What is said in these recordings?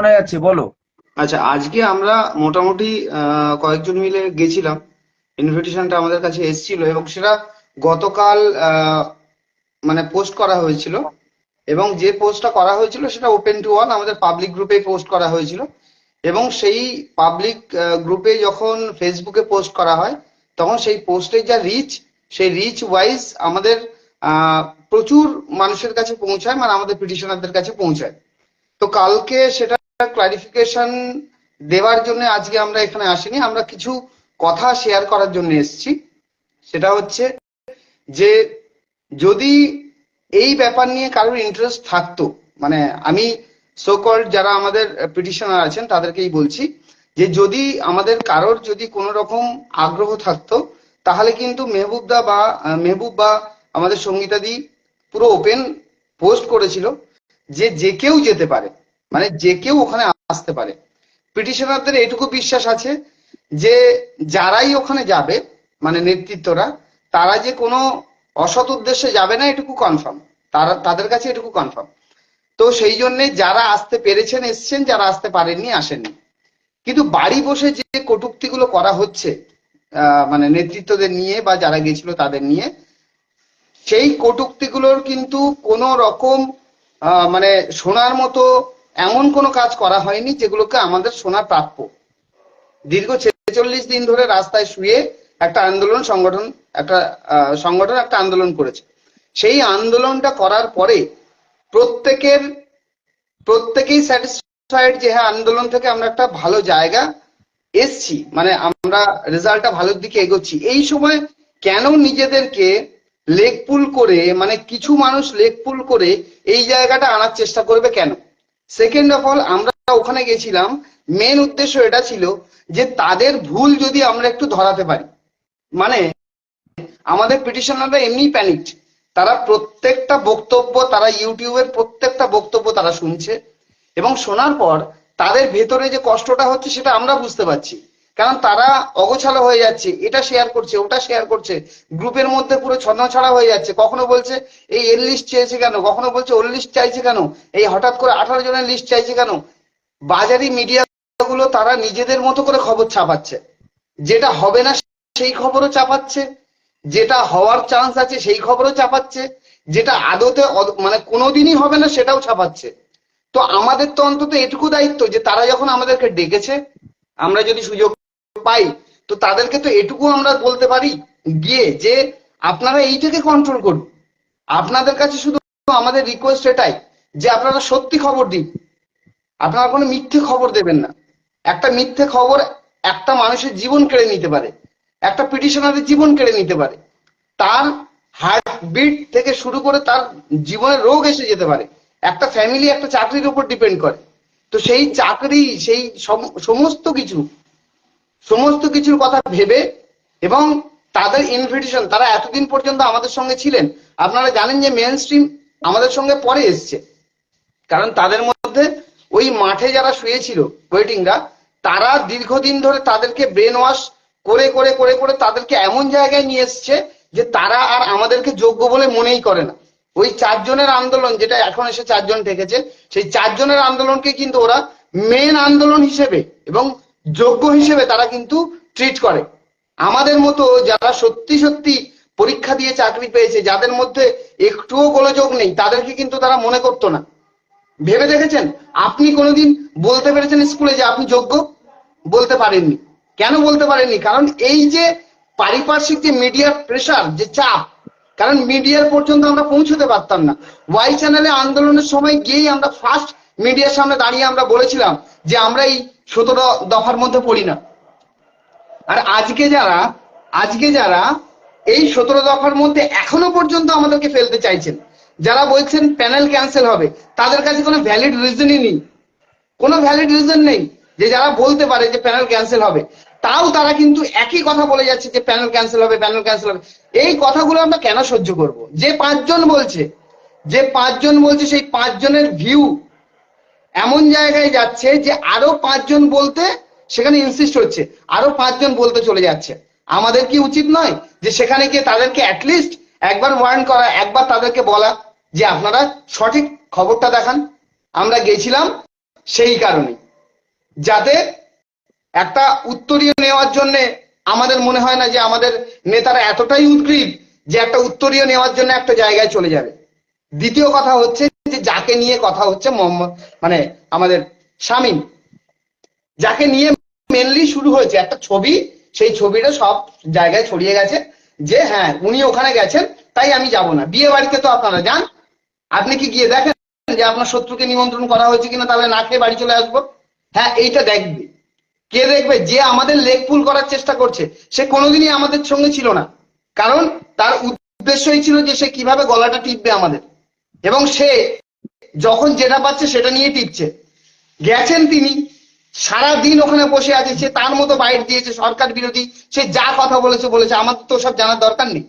শোনা যাচ্ছে বলো। আচ্ছা আজকে আমরা মোটামুটি কয়েকজন মিলে গেছিলাম। ইনভিটেশনটা আমাদের কাছে এসেছিল এবং সেটা গতকাল মানে পোস্ট করা হয়েছিল। এবং যে পোস্টটা করা হয়েছিল সেটা ওপেন টু অল আমাদের পাবলিক গ্রুপে পোস্ট করা হয়েছিল। এবং সেই পাবলিক গ্রুপে যখন ফেসবুকে পোস্ট করা হয়, তখন সেই পোস্টের যা রিচ সেই রিচ ওয়াইজ আমাদের প্রচুর মানুষের কাছে পৌঁছায় মানে আমাদের পিটিশনারদের কাছে পৌঁছায়। তো কালকে সেটা ক্লারিফিকেশন দেওয়ার জন্য আজকে আমরা এখানে আসিনি। আমরা কিছু কথা শেয়ার করার জন্য এসেছি। সেটা হচ্ছে যে যদি এই ব্যাপার নিয়ে কারোর ইন্টারেস্ট থাকতো মানে আমি সো কল্ড যারা আমাদের পিটিশনার আছেন, তাদেরকেই বলছি যে যদি আমাদের কারোর যদি কোনো রকম আগ্রহ থাকতো, তাহলে কিন্তু মেহবুবদা বা মেহবুব বা আমাদের সঙ্গীতাদি পুরো ওপেন পোস্ট করেছিল যে যে কেউ যেতে পারে। মানে যে কেউ ওখানে আসতে পারে। পিটিশনারদের এটুকু বিশ্বাস আছে যে যারাই ওখানে যাবে মানে নেতৃত্বরা, তারা যে কোনো অসৎ উদ্দেশ্যে যাবে না, এটুকু কনফার্ম তারা, তাদের কাছে এটুকু কনফার্ম তো সেই জন্যে যারা আসতে পেরেছেন, এসছেন, যারা আসতে পারেননি, আসেননি। কিন্তু বাড়ি বসে যে কটুক্তিগুলো করা হচ্ছে মানে নেতৃত্বদের নিয়ে বা যারা গেছিল তাদের নিয়ে, সেই কটুক্তিগুলোর কিন্তু কোনো রকম মানে শোনার মতো এমন কোনো কাজ করা হয়নি যেগুলোকে আমাদের শোনা প্রাপ্য। দীর্ঘ ছেচল্লিশ দিন ধরে রাস্তায় শুয়ে একটা আন্দোলন সংগঠন, একটা সংগঠন একটা আন্দোলন করেছে। সেই আন্দোলনটা করার পরে প্রত্যেকের, প্রত্যেকেই স্যাটিসফাইড যে হ্যাঁ আন্দোলন থেকে আমরা একটা ভালো জায়গা এসছি মানে আমরা রেজাল্টটা ভালোর দিকে এগোচ্ছি। এই সময় কেন নিজেদেরকে লেগ পুল করে মানে কিছু মানুষ লেগ পুল করে এই জায়গাটা আনার চেষ্টা করবে কেন? সেকেন্ড অফ অল আমরা ওখানে গেছিলাম মেন উদ্দেশ্য এটা ছিল যে তাদের ভুল যদি আমরা একটু ধরাতে পারি। মানে আমাদের পিটিশনাররা এমনি প্যানিকড তারা প্রত্যেকটা বক্তব্য, তারা ইউটিউবের প্রত্যেকটা বক্তব্য তারা শুনছে এবং শোনার পর তাদের ভেতরে যে কষ্টটা হচ্ছে সেটা আমরা বুঝতে পারছি। কারণ তারা অগোছালো হয়ে যাচ্ছে। এটা শেয়ার করছে, ওটা শেয়ার করছে। গ্রুপের মধ্যে পুরো ছন্নছাড়া হয়ে যাচ্ছে। কখনো বলছে, এই এর লিস্ট চেয়েছে কেন? কখনো বলছে, ওর লিস্ট চাইছে কেন? এই হঠাৎ করে আঠারো জনের লিস্ট চাইছে কেন? বাজারি মিডিয়া গুলো তারা নিজেদের মতো করে খবর ছাপাচ্ছে। যেটা হবে না সেই খবরও চাপাচ্ছে যেটা হওয়ার চান্স আছে সেই খবরও চাপাচ্ছে যেটা আদতে মানে কোনোদিনই হবে না সেটাও ছাপাচ্ছে। তো আমাদের তো অন্তত এটুকু দায়িত্ব যে তারা যখন আমাদেরকে ডেকেছে, আমরা যদি সুযোগ পাই, তো তাদেরকে তো এটুকু আমরা বলতে পারি গিয়ে যে আপনারা এইটাকে কন্ট্রোল করুন। আপনাদের কাছে শুধু আমাদের রিকোয়েস্ট এটাই যে আপনারা সত্যি খবর দিন। আপনারা কোনো মিথ্যে খবর দেবেন না। একটা মিথ্যে খবর একটা মানুষের জীবন কেড়ে নিতে পারে। একটা পিটিশনারের জীবন কেড়ে নিতে পারে। তার হার্টবিট থেকে শুরু করে তার জীবনে রোগ এসে যেতে পারে। একটা ফ্যামিলি একটা চাকরির উপর ডিপেন্ড করে। তো সেই চাকরি, সেই সম- সমস্ত কিছু সমস্ত কিছুর কথা ভেবে এবং তাদের ইনভিটেশন তারা এতদিন পর্যন্ত আমাদের সঙ্গে ছিলেন, আপনারা জানেন যে মেন স্ট্রিম আমাদের সঙ্গে পরে এসছে। কারণ তাদের মধ্যে ওই মাঠে যারা শুয়েছিল ওয়েটিংরা তারা দীর্ঘদিন ধরে তাদেরকে ব্রেন ওয়াশ করে করে করে করে তাদেরকে এমন জায়গায় নিয়ে এসছে যে তারা আর আমাদেরকে যোগ্য বলে মনেই করে না। ওই চারজনের আন্দোলন যেটা এখন এসে চারজন ঠেকেছে, সেই চারজনের আন্দোলনকে কিন্তু ওরা মেন আন্দোলন হিসেবে এবং যোগ্য হিসেবে তারা কিন্তু ট্রিট করে। আমাদের মতো যারা সত্যি সত্যি পরীক্ষা দিয়ে চাকরি পেয়েছে, যাদের মধ্যে একটুও গোলযোগ নেই, তাদেরকে কিন্তু তারা মনে করতো না। ভেবে দেখেছেন? আপনি কোনোদিন বলতে পেরেছেন স্কুলে যে আপনি যোগ্য? বলতে পারেননি। কেন বলতে পারেননি? কারণ এই যে পারিপার্শ্বিক যে মিডিয়ার প্রেসার যে চাপ, কারণ মিডিয়ার পর্যন্ত আমরা পৌঁছতে পারতাম না। ওয়াই চ্যানেলে আন্দোলনের সময় গিয়েই আমরা ফার্স্ট মিডিয়ার সামনে দাঁড়িয়ে আমরা বলেছিলাম যে আমরা এই সতেরো দফার মধ্যে পড়ি না। আর আজকে যারা আজকে যারা এই সতেরো দফার মধ্যে এখনও পর্যন্ত আমাদেরকে ফেলতে চাইছেন, যারা বলছেন প্যানেল ক্যান্সেল হবে, তাদের কাছে কোনো ভ্যালিড রিজনই নেই। কোনো ভ্যালিড রিজন নেই যে যারা বলতে পারে যে প্যানেল ক্যান্সেল হবে। তাও তারা কিন্তু একই কথা বলে যাচ্ছে যে প্যানেল ক্যান্সেল হবে প্যানেল ক্যান্সেল হবে। এই কথাগুলো আমরা কেন সহ্য করব? যে পাঁচজন বলছে, যে পাঁচজন বলছে সেই পাঁচজনের ভিউ এমন জায়গায় যাচ্ছে যে আরও পাঁচজন বলতে সেখানে ইনসিস্ট হচ্ছে, আরও পাঁচজন বলতে চলে যাচ্ছে। আমাদের কি উচিত নয় যে সেখানে গিয়ে তাদেরকে অ্যাটলিস্ট একবার ওয়ার্ন করা, একবার তাদেরকে বলা যে আপনারা সঠিক খবরটা দেখান। আমরা গেছিলাম সেই কারণে। যাতে একটা উত্তরীয় নেওয়ার জন্য আমাদের মনে হয় না যে আমাদের নেতারা এতটাই উদ্গ্রীব যে একটা উত্তরীয় নেওয়ার জন্য একটা জায়গায় চলে যাবে। দ্বিতীয় কথা হচ্ছে যাকে নিয়ে কথা হচ্ছে মোহাম্মদ মানে আমাদের শামীম, যাকে নিয়ে মেনলি শুরু হয়েছে। একটা ছবি, সেই ছবিটা সব জায়গায় ছড়িয়ে গেছে যে হ্যাঁ উনি ওখানে গেছেন, তাই আমি যাব না। বিয়ে বাড়িতে তো আপনারা যান। আপনি কি গিয়ে দেখেন যে আপনার শত্রুকে নিমন্ত্রণ করা হয়েছে কিনা? তাহলে না খেয়ে বাড়ি চলে আসব। হ্যাঁ এইটা দেখবে। কে দেখবে? যে আমাদের লেগ পুল করার চেষ্টা করছে, সে কোনোদিনই আমাদের সঙ্গে ছিল না। কারণ তার উদ্দেশ্যই ছিল যে সে কীভাবে গলাটা টিপবে আমাদের। এবং সে যখন যেটা পাচ্ছে সেটা নিয়ে টিপছে। গেছেন তিনি সারা দিন ওখানে বসে আছে, সে তার মতো বাইট দিয়েছে, সরকার বিরোধী, সে যা কথা বলেছে বলেছে আমাদের তো সব জানার দরকার নেই।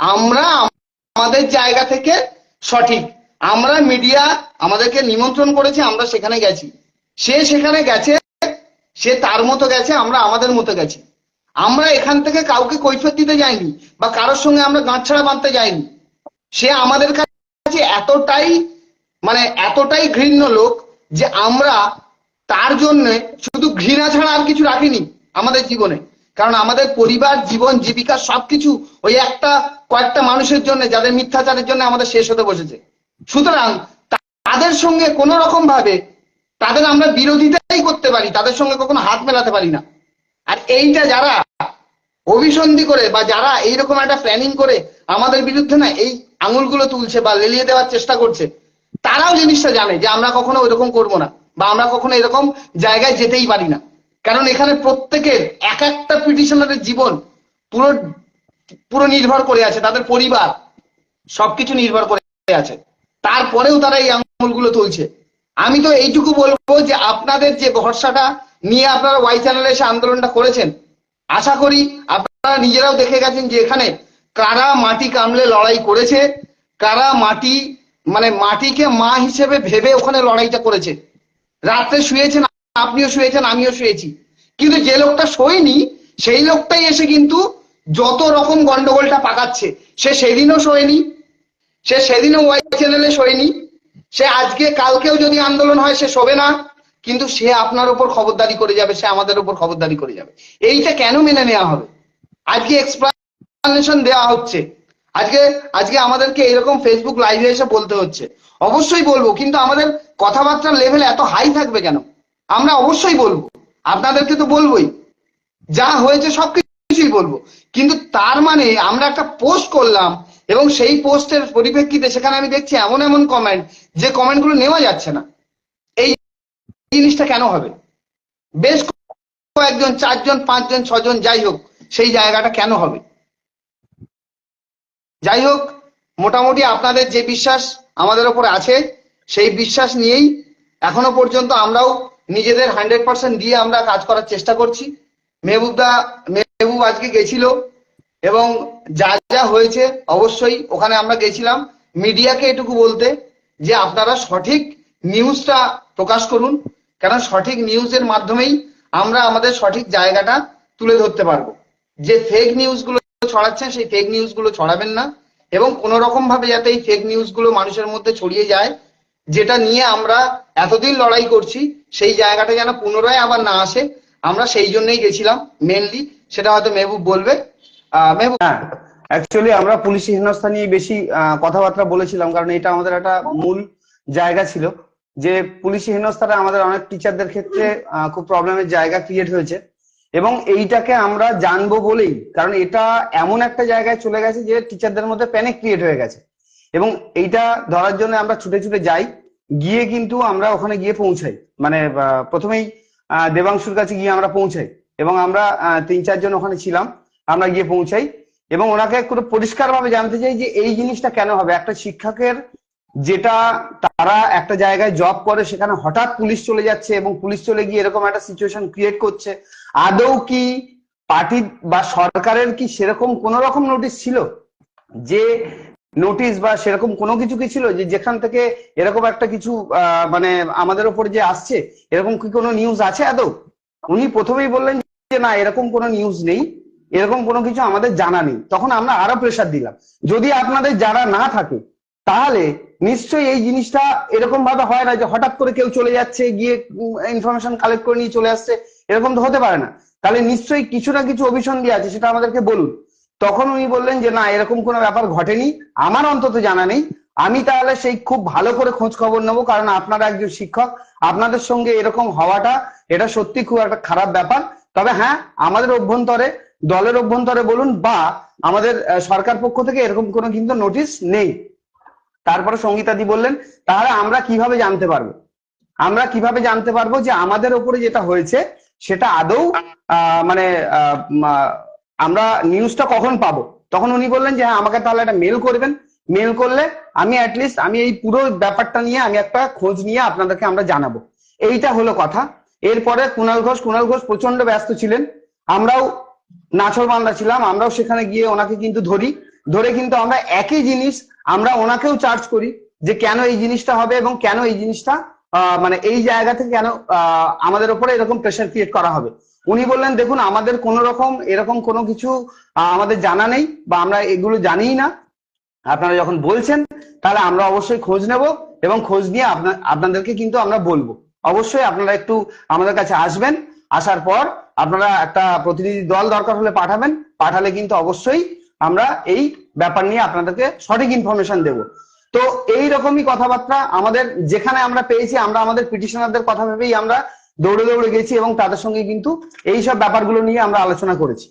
আমরা আমাদের জায়গা থেকে সঠিক, আমরা মিডিয়া আমাদেরকে নিমন্ত্রণ করেছে, আমরা সেখানে গেছি। সে সেখানে গেছে, সে তার মতো গেছে, আমরা আমাদের মতো গেছি। আমরা এখান থেকে কাউকে কৈফিয়ত দিতে যাইনি, বা কারোর সঙ্গে আমরা গাঁটছাড়া বাঁধতে যাইনি। সে আমাদের কাছে এতটাই মানে এতটাই ঘৃণ্য লোক যে আমরা তার জন্য শুধু ঘৃণা ছাড়া আর কিছু রাখিনি আমাদের জীবনে। কারণ আমাদের পরিবার, জীবন, জীবিকা সবকিছু ওই একটা, কয়েকটা মানুষের জন্য, যাদের মিথ্যাচারের জন্য আমাদের শেষ হতে বসেছে। সুতরাং তাদের সঙ্গে কোনো রকম ভাবে তাদের আমরা বিরোধিতাই করতে পারি, তাদের সঙ্গে কখনো হাত মেলাতে পারি না। আর এইটা যারা অভিসন্ধি করে বা যারা এইরকম একটা প্ল্যানিং করে আমাদের বিরুদ্ধে না এই আঙুলগুলো তুলছে বা লেলিয়ে দেওয়ার চেষ্টা করছে তারাও জিনিসটা জানে যে আমরা কখনো ওইরকম করব না বা আমরা কখনো এরকম জায়গায় যেতেই পারি না। কারণ এখানে প্রত্যেকের এক একটা পিটিশনারের জীবন পুরো পুরো নির্ভর করে আছে, তাদের পরিবার সবকিছু নির্ভর করে আছে। তারপরেও তারা এই আঙুলগুলো তুলছে। আমি তো এইটুকু বলব যে আপনাদের যে ভরসাটা নিয়ে আপনারা ওয়াই চ্যানেলে এসে আন্দোলনটা করেছেন, আশা করি আপনারা নিজেরাও দেখে গেছেন যে এখানে কারা মাটি কামলে লড়াই করেছে, কারা মাটি মানে মাটিকে মা হিসেবে ভেবে ওখানে লড়াইটা করেছে। রাত্রে শুয়েছেন, আপনিও শুয়েছেন, আমিও শুয়েছি। কিন্তু যে লোকটা শোয়নি, সেই লোকটাই এসে কিন্তু যত রকম গন্ডগোলটা পাকাচ্ছে, সে সেদিনও শোয়নি, সে সেদিনও ওয়াই চ্যানেলে শোয়নি, সে আজকে কালকেও যদি আন্দোলন হয়, সে শোবে না, কিন্তু সে আপনার উপর খবরদারি করে যাবে, সে আমাদের উপর খবরদারি করে যাবে। এইটা কেন মেনে নেওয়া হবে? আজকে এক্সপ্লানেশন দেওয়া হচ্ছে। আজকে আজকে আমাদেরকে এরকম ফেসবুক লাইভে এসে বলতে হচ্ছে। অবশ্যই বলব, কিন্তু আমাদের কথাবার্তার লেভেল এত হাই থাকবে কেন? আমরা অবশ্যই বলব। আপনাদেরকে তো বলবোই। যা হয়েছে সব সবকিছুই বলব। কিন্তু তার মানে আমরা একটা পোস্ট করলাম এবং সেই পোস্টের পরিপ্রেক্ষিতে সেখানে আমি দেখছি এমন এমন কমেন্ট যে কমেন্টগুলো নেওয়া যাচ্ছে না। এই জিনিসটা কেন হবে? বেশ কয়েকজন, চারজন, পাঁচজন, ছজন, যাই হোক, সেই জায়গাটা কেন হবে? যাই হোক, মোটামুটি আপনাদের যে বিশ্বাস আমাদের ওপর আছে, সেই বিশ্বাস নিয়েই এখনও পর্যন্ত আমরাও নিজেদের হান্ড্রেড পার্সেন্ট দিয়ে আমরা কাজ করার চেষ্টা করছি। মেহবুবদা, মেহবুব আজকে গেছিল এবং যা যা হয়েছে অবশ্যই ওখানে আমরা গেছিলাম। মিডিয়াকে এটুকু বলতে যে আপনারা সঠিক নিউজটা প্রকাশ করুন কারণ সঠিক নিউজের মাধ্যমেই আমরা আমাদের সঠিক জায়গাটা তুলে ধরতে পারব। যে ফেক নিউজগুলো ছড়াচ্ছেন, সেই ফেক নিউজগুলো ছড়াবেন না। এবং কোন রকম ভাবে যাতে এই ফেক নিউজগুলো মানুষের মধ্যে ছড়িয়ে যায়, যেটা নিয়ে আমরা এতদিন লড়াই করছি, সেই জায়গাটা যেন পুনরায় আবার না আসে, আমরা সেই জন্যই গেছিলাম মেনলি সেটা হয়তো মেহবুব বলবে। মেহবুব অ্যাকচুয়ালি আমরা পুলিশি হেনস্থা নিয়ে বেশি কথাবার্তা বলেছিলাম, কারণ এটা আমাদের একটা মূল জায়গা ছিল। যে পুলিশি হেনস্থাটা আমাদের অনেক টিচারদের ক্ষেত্রে খুব প্রবলেমের জায়গা ক্রিয়েট হয়েছে। এবং এইটাকে আমরা জানব বলেই, কারণ এটা এমন একটা জায়গায় চলে গেছে যে টিচারদের মধ্যে প্যানিক ক্রিয়েট হয়ে গেছে। এবং এইটা ধরার জন্য আমরা ছুটে ছুটে যাই, গিয়ে কিন্তু আমরা ওখানে গিয়ে পৌঁছাই। মানে প্রথমেই দেবাংশুর কাছে গিয়ে আমরা পৌঁছাই। এবং আমরা তিন চারজন ওখানে ছিলাম, আমরা গিয়ে পৌঁছাই। এবং ওনাকে পুরো পরিষ্কার ভাবে জানতে চাই যে এই জিনিসটা কেন হবে? একটা শিক্ষকের যেটা তারা একটা জায়গায় জব করে, সেখানে হঠাৎ পুলিশ চলে যাচ্ছে এবং পুলিশ চলে গিয়ে এরকম একটা সিচুয়েশন ক্রিয়েট করছে। আদৌ কি পার্টি বা সরকারের কি সেরকম কোন রকম নোটিশ ছিল? যে নোটিশ বা সেরকম কোনো কিছু কি ছিল? যে যেখান থেকে এরকম একটা কিছু মানে আমাদের ওপর যে আসছে, এরকম কি কোনো নিউজ আছে আদৌ? উনি প্রথমেই বললেন যে না, এরকম কোনো নিউজ নেই, এরকম কোনো কিছু আমাদের জানা নেই। তখন আমরা আরও প্রেশার দিলাম। যদি আপনাদের যারা না থাকে তাহলে নিশ্চয়ই এই জিনিসটা এরকম ভাবে হয় না যে হঠাৎ করে কেউ চলে যাচ্ছে, গিয়ে ইনফরমেশন কালেক্ট করে নিয়ে চলে আসছে, এরকম তো হতে পারে না। তাহলে নিশ্চয়ই কিছু না কিছু অভিসন্ধি আছে, সেটা আমাদেরকে বলুন। তখন উনি বললেন যে, না, এরকম কোনো ব্যাপার ঘটেনি। আমার অন্তত জানা নেই। আমি তাহলে সেই খুব ভালো করে খোঁজ খবর নেব, কারণ আপনারা একজন শিক্ষক। আপনাদের সঙ্গে এরকম হওয়াটা, এটা সত্যি খুব একটা খারাপ ব্যাপার। তবে হ্যাঁ আমাদের অভ্যন্তরে, দলের অভ্যন্তরে বলুন বা আমাদের সরকার পক্ষ থেকে এরকম কোনো কিন্তু নোটিশ নেই। তারপরে সঙ্গীতাদি বললেন, তাহলে আমরা কীভাবে জানতে পারব? আমরা কীভাবে জানতে পারব যে আমাদের ওপরে যেটা হয়েছে, সেটা আদৌ মানে আমরা নিউজটা কখন পাবো? তখন উনি বললেন যে হ্যাঁ আমাকে তাহলে একটা মেল করবেন। মেল করলে আমি অ্যাটলিস্ট আমি এই পুরো ব্যাপারটা নিয়ে আমি একটা খোঁজ নিয়ে আপনাদেরকে আমরা জানাব। এইটা হলো কথা। এরপরে কুণাল ঘোষ কুণাল ঘোষ প্রচণ্ড ব্যস্ত ছিলেন। আমরাও নাছরবান্দা ছিলাম, আমরাও সেখানে গিয়ে ওনাকে কিন্তু ধরি। ধরে কিন্তু আমরা একই জিনিস আমরা ওনাকেও চার্জ করি যে কেন এই জিনিসটা হবে এবং কেন এই জিনিসটা মানে এই জায়গা থেকে কেন আমাদের উপরে এরকম প্রেশার ক্রিয়েট করা হবে। উনি বললেন, দেখুন, আমাদের কোনো রকম, এরকম কোনো কিছু আমাদের জানা নেই বা আমরা এগুলো জানিই না। আপনারা যখন বলছেন, তাহলে আমরা অবশ্যই খোঁজ নেব এবং খোঁজ নিয়ে আপনা- আপনাদেরকে কিন্তু আমরা বলব। অবশ্যই আপনারা একটু আমাদের কাছে আসবেন, আসার পর আপনারা একটা প্রতিনিধি দল দরকার হলে পাঠাবেন। পাঠালে কিন্তু অবশ্যই আমরা এই ব্যাপার নিয়ে আপনাদেরকে সঠিক ইনফরমেশন দেব। তো এই রকমই কথাবার্তা আমাদের যেখানে আমরা পেয়েছি, আমরা আমাদের পিটিশনারদের কথা ভেবেই আমরা দৌড়ে দৌড়ে গেছি এবং তাদের সঙ্গে কিন্তু এই সব ব্যাপারগুলো নিয়ে আমরা আলোচনা করেছি।